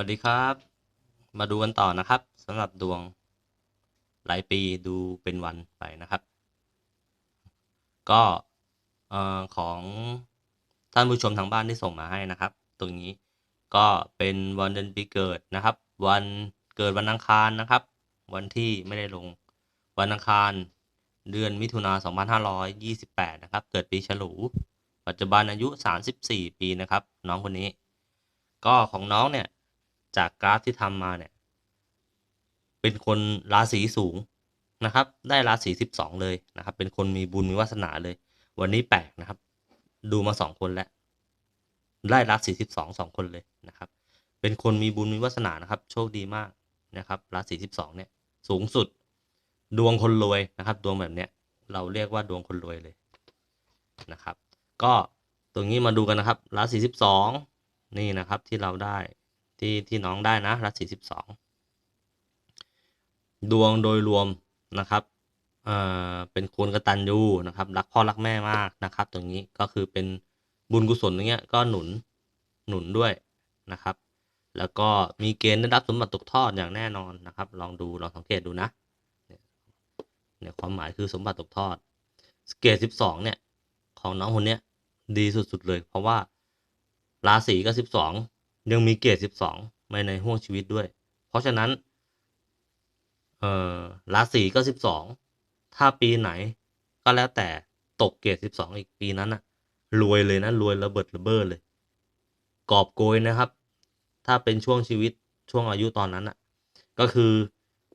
วัสดีครับ มาดูกันต่อนะครับสำหรับดวงรายปีดูเป็นวันไปนะครับ ก็ของท่านผู้ชมทางบ้านที่ส่งมาให้นะครับ ตรงนี้ก็เป็นวันเดือนปีเกิดนะครับ วันเกิดวันอังคารนะครับ วันที่ไม่ได้ลงวันอังคารเดือนมิถุนา2528 นะครับ เกิดปีฉลู ปัจจุบันอายุ 34 ปีนะครับ น้องคนนี้ ก็ของน้องเนี่ย จากกราฟที่ทำมาเนี่ย เป็นคนราศีสูงนะครับ ได้ราศีสิบสองเลยนะครับ เป็นคนมีบุญมีวาสนาเลย วันนี้แปลกนะครับ ดูมาสองคนแล้วได้ราศีสิบสองสองคนเลยนะครับ เป็นคนมีบุญมีวาสนานะครับ โชคดีมากนะครับ ราศีสิบสองเนี่ย สูงสุด ดวงคนรวยนะครับ ดวงแบบเนี้ย เราเรียกว่าดวงคนรวยเลยนะครับ ก็ตรงนี้มาดูกันนะครับ ราศีสิบสองนี่นะครับที่เราได้ ที่ที่น้องได้นะราศีสิบสองดวงโดยรวมนะครับเอ่อเป็นคนกตัญญูนะครับรักพ่อรักแม่มากนะครับตรงนี้ก็คือเป็นบุญกุศลอย่างเงี้ยก็หนุนหนุนด้วยนะครับ แล้วก็มีเกณฑ์ได้รับสมบัติตกทอดอย่างแน่นอนนะครับ ลองดูลองสังเกตดูนะเนี่ยเนี่ยความหมายคือสมบัติตกทอดเกรดสิบสองเนี่ยของน้องคนเนี้ยดีสุดๆเลย เพราะว่าราศีก็สิบสอง ยังมีเกรดสิบสองในห่วงชีวิตด้วย เพราะฉะนั้นเอ่อราศีก็สิบสองถ้าปีไหนก็แล้วแต่ตกเกรดสิบสองอีกปีนั้นอะรวยเลยนะรวยระเบิดระเบ้อเลย กอบโกยนะครับ ถ้าเป็นช่วงชีวิตช่วงอายุตอนนั้นอะก็คือ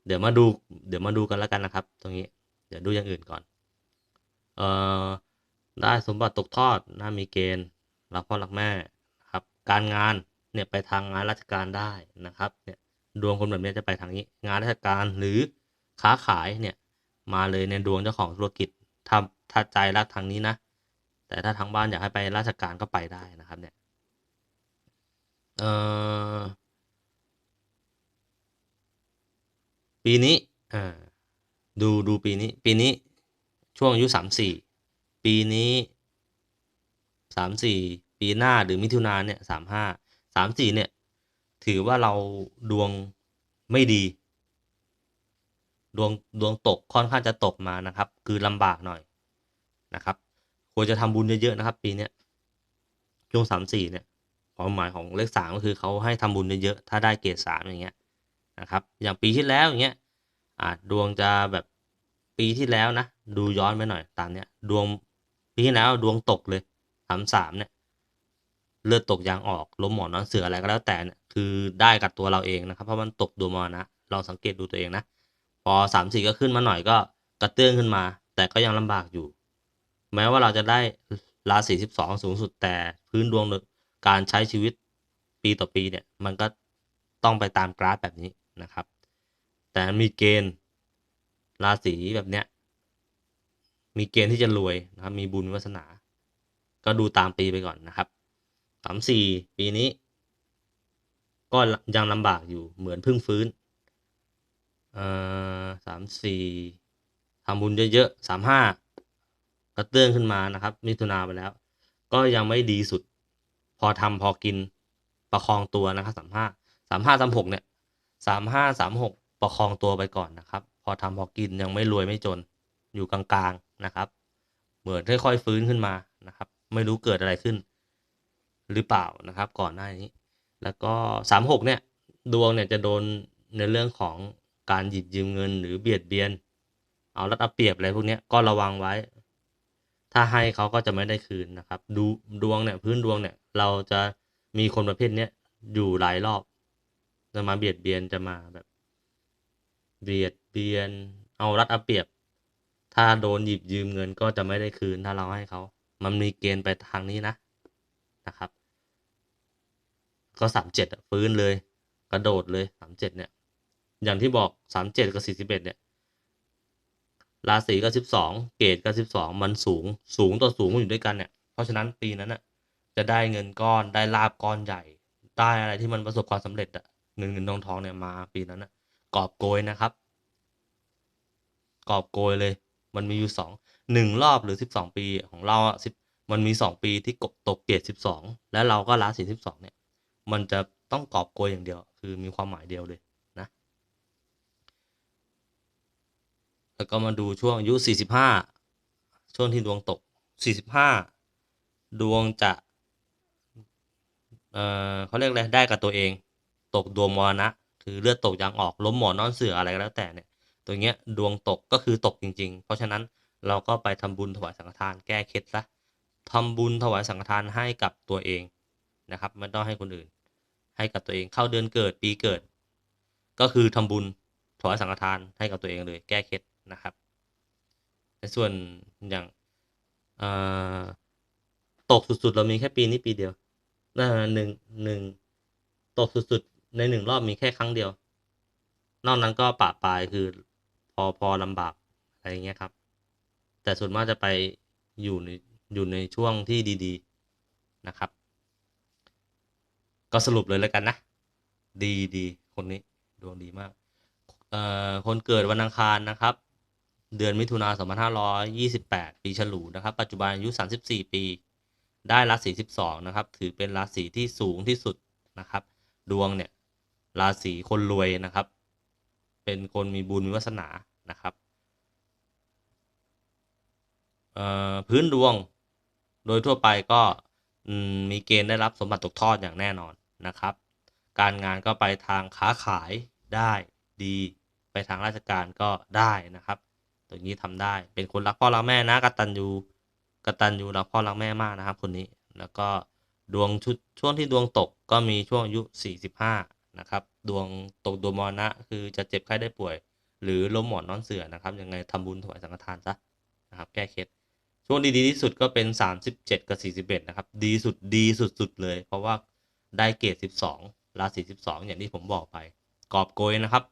เดี๋ยวมาดูเดี๋ยวมาดูกันแล้วกันนะครับ ตรงนี้เดี๋ยวดูอย่างอื่นก่อนเอ่อได้สมบัติตกทอดน่ามีเกณฑ์รักพ่อรักแม่ครับ การงาน เนี่ยไปทางงานราชการได้นะครับเนี่ยดวงคนแบบนี้จะไปทางนี้ งานราชการหรือค้าขายเนี่ยมาเลยในดวงเจ้าของธุรกิจถ้าถ้าใจรักทางนี้นะ แต่ถ้าทางบ้านอยากให้ไปราชการก็ไปได้นะครับเนี่ยเอ่อปีนี้อ่าดูดูปีนี้ ปีนี้ช่วงอายุสามสี่ปีนี้สามสี่ปีหน้าหรือมิถุนาเนี่ยสามห้า สามสี่เนี่ย ถือว่าเราดวงไม่ดี ดวงดวงตกค่อนข้างจะตกมานะครับ คือลำบากหน่อยนะครับ ควรจะทำบุญเยอะๆนะครับ ปีเนี้ยช่วงสามสี่เนี่ยความหมายของเลขสามก็คือเขาให้ทำบุญเยอะๆถ้าได้เกรดสามอย่างเงี้ยนะครับ อย่างปีที่แล้วอย่างเงี้ยอาจดวงจะแบบปีที่แล้วนะ ดูย้อนไปหน่อยตามเนี้ย ดวงปีที่แล้วดวงตกเลยสามสามเนี่ย เลือดตกยางออกล้มหมอนนอนเสืออะไรก็แล้วแต่เนี่ยคือได้กับตัวเราเองนะครับ เพราะมันตกดวงมรณะลองสังเกตดูตัวเองนะ พอสามสี่ก็ขึ้นมาหน่อยก็กระเตื้องขึ้นมา แต่ก็ยังลำบากอยู่ แม้ว่าเราจะได้ราศีสิบสองสูงสุดแต่พื้นดวงการใช้ชีวิตปีต่อปีเนี่ย มันก็ต้องไปตามกราฟแบบนี้นะครับ แต่มีเกณฑ์ราศีแบบเนี้ยมีเกณฑ์ที่จะรวยนะครับ มีบุญวาสนา ก็ดูตามปีไปก่อนนะครับ สามสี่ปีนี้ ก็ยังลำบากอยู่เหมือนเพิ่งฟื้นเออสามสี่ทำบุญเยอะๆสามห้ากระเตื้องขึ้นมานะครับ มิถุนาไปแล้ว ก็ยังไม่ดีสุด พอทำพอกินประคองตัวนะครับสามห้าสามห้าสามหกเนี่ยสามห้าสามหกประคองตัวไปก่อนนะครับ พอทำพอกินยังไม่รวยไม่จนอยู่กลางๆนะครับ เหมือนค่อยๆฟื้นขึ้นมานะครับ ไม่รู้เกิดอะไรขึ้น หรือเปล่านะครับ ก่อนหน้านี้ แล้วก็สามหกเนี่ย ดวงเนี่ยจะโดนในเรื่องของการหยิบยืมเงินหรือเบียดเบียน เอารัดเอาเปรียบอะไรพวกนี้ก็ระวังไว้ ถ้าให้เขาก็จะไม่ได้คืนนะครับ ดูดวงเนี่ยพื้นดวงเนี่ย เราจะมีคนประเภทเนี้ยอยู่หลายรอบ จะมาเบียดเบียนจะมาแบบ เบียดเบียน เอารัดเอาเปรียบ ถ้าโดนหยิบยืมเงินก็จะไม่ได้คืนถ้าเราให้เขา มันมีเกณฑ์ไปทางนี้นะนะครับ ก็สามเจ็ดฟื้นเลย กระโดดเลยสามเจ็ดเนี่ย อย่างที่บอกสามเจ็ดกับสี่สิบเอ็ดเนี่ย ราศีก็สิบสองเกรดก็สิบสองมันสูงสูงต่อสูงอยู่ด้วยกันเนี่ย เพราะฉะนั้นปีนั้นน่ะจะได้เงินก้อนได้ลาบก้อนใหญ่ ได้อะไรที่มันประสบความสำเร็จอะเงินเงินทองทองเนี่ยมาปีนั้นน่ะกอบโกยนะครับกอบโกยเลย มันมีอยู่สองหนึ่งรอบหรือสิบสองปีของเราอะสิบมันมีสองปีที่ตกเกรดสิบสองแล้วเราก็ราศีสิบสองเนี่ย มันจะต้องกอบโกยอย่างเดียว คือมีความหมายเดียวเลยนะ แล้วก็มาดูช่วงอายุ 45 ช่วงที่ดวงตก 45 ดวงจะ เอ่อเขาเรียกอะไรได้กับตัวเอง ตกดวงมรณะ คือเลือดตกยางออก ล้มหมอนนอนเสืออะไรก็แล้วแต่เนี่ย ตัวเนี้ยดวงตกก็คือตกจริง ๆ เพราะฉะนั้นเราก็ไปทำบุญถวายสังฆทานแก้เคล็ดซะทำบุญถวายสังฆทานให้กับตัวเอง นะครับไม่ต้องให้คนอื่น ให้กับตัวเองเข้าเดือนเกิดปีเกิด ก็คือทำบุญถวายสังฆทานให้กับตัวเองเลย แก้เคล็ดนะครับในส่วนอย่างเออตกสุดๆ เรามีแค่ปีนี้ปีเดียวน่าหนึ่งหนึ่งตกสุดๆ ในหนึ่งรอบมีแค่ครั้งเดียว นอกนั้นก็ปะปลายคือพอพอลำบากอะไรอย่างเงี้ยครับ แต่ส่วนมากจะไปอยู่ในอยู่ในช่วงที่ดี ๆ นะครับ ก็สรุปเลยแล้วกันนะ ดีดีคนนี้ดวงดีมากเอ่อคนเกิดวันอังคารนะครับ เดือนมิถุนา2528ปีฉลูนะครับ ปัจจุบันอายุ34ปี ได้ราศี12นะครับ ถือเป็นราศีที่สูงที่สุดนะครับ ดวงเนี่ยราศีคนรวยนะครับ เป็นคนมีบุญมีวาสนานะครับเอ่อพื้นดวงโดยทั่วไปก็มีเกณฑ์ได้รับสมบัติตกทอดอย่างแน่นอน นะครับ การงานก็ไปทางค้าขายได้ดี ไปทางราชการก็ได้นะครับตรงนี้ทำได้เป็นคนรักพ่อรักแม่นะกตัญญูกตัญญูรักพ่อรักแม่มากนะครับ คนนี้แล้วก็ดวงชุดช่วงที่ดวงตกก็มีช่วงอายุ 45 นะครับ ดวงตกดวงมรณะคือจะเจ็บไข้ได้ป่วย หรือล้มหมอนนอนเสือนะครับยังไงทำบุญถวายสังฆทานซะนะครับ แก้เคล็ดช่วงดีๆที่สุดก็เป็น 37 กับ 41 นะครับ ดีสุดดีสุดๆเลย เพราะว่า ได้เกรด 12 ราศี 12 อย่างที่ผมบอกไป กอบโกยนะครับ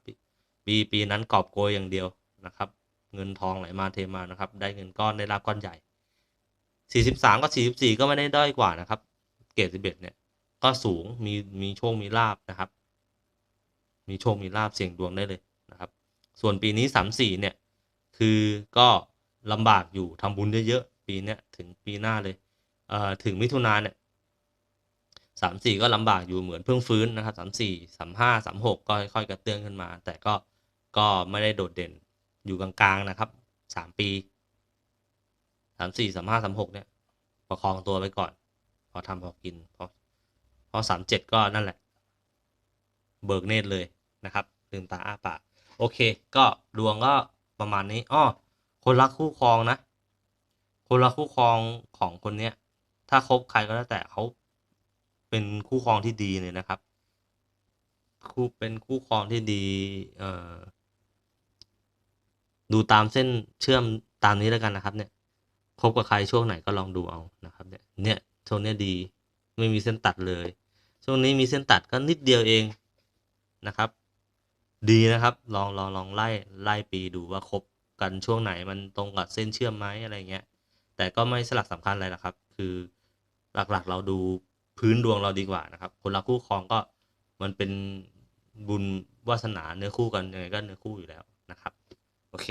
ปีปีนั้นกอบโกยอย่างเดียวนะครับ เงินทองไหลมาเทมานะครับ ได้เงินก้อนได้รับก้อนใหญ่ 43 กับ 44 ก็ไม่ได้ด้อยกว่านะครับ เกรด 11 เนี่ย ก็สูง มีมีโชค มีลาบนะครับ มีโชค มีลาบเสี่ยงดวงได้เลยนะครับ ส่วนปีนี้ 34 เนี่ย คือก็ลำบากอยู่ทำบุญเยอะๆ ปีเนี้ยถึงปีหน้าเลย เอ่อ ถึงมิถุนาเนี่ย สามสี่ก็ลำบากอยู่เหมือนเพิ่งฟื้นนะครับสามสี่สามห้าสามหกก็ค่อยๆกระเตื้องขึ้นมา แต่ก็ก็ไม่ได้โดดเด่นอยู่กลางๆนะครับสามปีสามสี่สามห้าสามหกเนี่ยประคองตัวไปก่อน พอทำพอกินพอพอสามเจ็ดก็นั่นแหละ เบิกเนตรเลยนะครับลืมตาอ้าปากโอเค ก็ดวงก็ประมาณนี้อ้อคนรักคู่ครองนะ คนรักคู่ครองของคนเนี้ย ถ้าคบใครก็แล้วแต่เขา เป็นคู่ครองที่ดีเลยนะครับ คู่เป็นคู่ครองที่ดีเอ่อดูตามเส้นเชื่อมตามนี้แล้วกันนะครับ เนี่ยคบกับใครช่วงไหนก็ลองดูเอานะครับ เนี่ยเนี่ยช่วงนี้ดีไม่มีเส้นตัดเลย ช่วงนี้มีเส้นตัดก็นิดเดียวเองนะครับ ดีนะครับ ลองลองลองไล่ไล่ปีดูว่าคบกันช่วงไหนมันตรงกับเส้นเชื่อมไหมอะไรเงี้ยแต่ก็ไม่สลักสำคัญอะไรนะครับ คือหลักๆเราดู พื้นดวงเราดีกว่านะครับ คนรักคู่ครองก็มันเป็นบุญวาสนาเนื้อคู่กันยังไงก็เนื้อคู่อยู่แล้วนะครับ โอเค